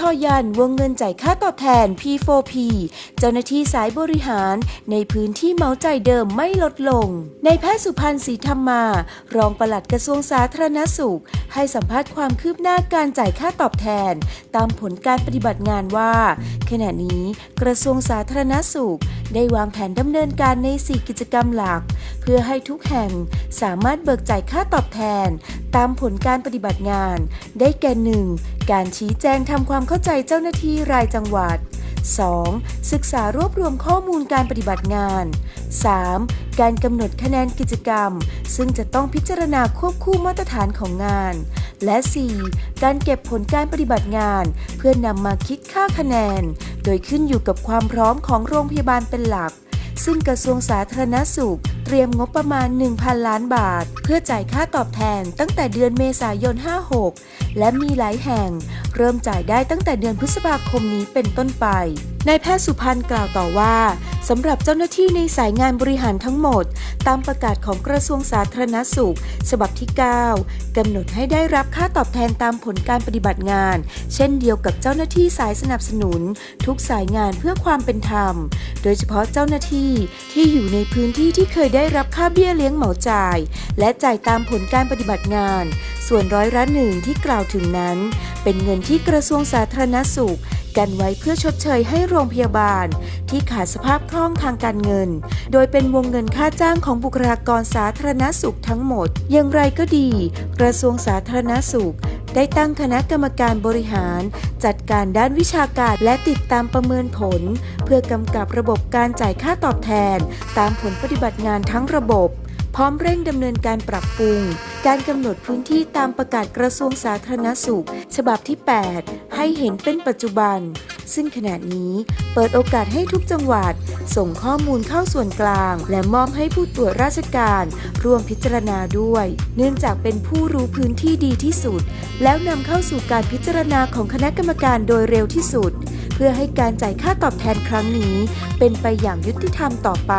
ทยันวงเงินจ่ายค่าตอบแทน P4P เจ้าหน้าที่สายบริหารในพื้นที่เมาใจเดิมไม่ลดลง ในแพทย์สุพันธ์ศรีธรรมา รองปลัดกระทรวงสาธารณสุข ให้สัมภาษณ์ความคืบหน้าการจ่ายค่าตอบแทน ตามผลการปฏิบัติงานว่า ขณะนี้กระทรวงสาธารณสุข ได้วางแผนดำเนินการใน 4 กิจกรรมหลัก เพื่อให้ทุกแห่งสามารถเบิกจ่ายค่าตอบแทน ตามผลการปฏิบัติงาน ได้แก่หนึ่งการชี้แจงทำความเข้าใจเจ้าหน้าที่รายจังหวัด 2. ศึกษารวบรวมข้อมูลการปฏิบัติงาน 3. การกำหนดคะแนนกิจกรรม ซึ่งจะต้องพิจารณาควบคู่มาตรฐานของงาน และ 4. การเก็บผลการปฏิบัติงาน เพื่อนำมาคิดค่าคะแนน โดยขึ้นอยู่กับความพร้อมของโรงพยาบาลเป็นหลัก ซึ่งกระทรวงสาธารณสุข รียมงบประมาณ 1,000 ล้านบาท เพื่อจ่ายค่าตอบแทนตั้งแต่เดือนเมษายน 56 และมีหลายแห่ง เริ่มจ่ายได้ตั้งแต่เดือนพฤษภาคมนี้เป็นต้นไป นายแพทย์สุพันธ์กล่าวต่อว่าสำหรับเจ้าหน้าที่ในสายงานบริหารทั้งหมด ตามประกาศของกระทรวงสาธารณสุข ฉบับที่ 9 กำหนดให้ได้รับค่าตอบแทนตามผลการปฏิบัติงาน เช่นเดียวกับเจ้าหน้าที่สายสนับสนุน ทุกสายงานเพื่อความเป็นธรรม โดยเฉพาะเจ้าหน้าที่ที่อยู่ในพื้นที่ที่เคยได้รับค่าเบี้ยเลี้ยงเหมาจ่าย และจ่ายตามผลการปฏิบัติงาน ส่วนร้อยละหนึ่งที่กล่าวถึงนั้น เป็นเงินที่กระทรวงสาธารณสุข กันไว้เพื่อชดเชยให้โรงพยาบาล ที่ขาดสภาพคล่องทางการเงิน โดยเป็นวงเงินค่าจ้างของบุคลากรสาธารณสุขทั้งหมด อย่างไรก็ดี กระทรวงสาธารณสุข ได้ตั้งคณะกรรมการบริหาร จัดการด้านวิชาการและติดตามประเมินผล เพื่อกำกับระบบการจ่ายค่าตอบแทน ตามผลปฏิบัติงานทั้งระบบ พร้อมเร่งดำเนินการปรับปรุง การกำหนดพื้นที่ตามประกาศกระทรวงสาธารณสุข ฉบับที่ 8 ให้เห็นเป็นปัจจุบัน ซึ่งขณะนี้เปิดโอกาสให้ทุกจังหวัด ส่งข้อมูลเข้าส่วนกลาง และมอบให้ผู้ตรวจราชการร่วมพิจารณาด้วย เนื่องจากเป็นผู้รู้พื้นที่ดีที่สุด แล้วนำเข้าสู่การพิจารณาของคณะกรรมการโดยเร็วที่สุด เพื่อให้การจ่ายค่าตอบแทนครั้งนี้ เป็นไปอย่างยุติธรรมต่อไป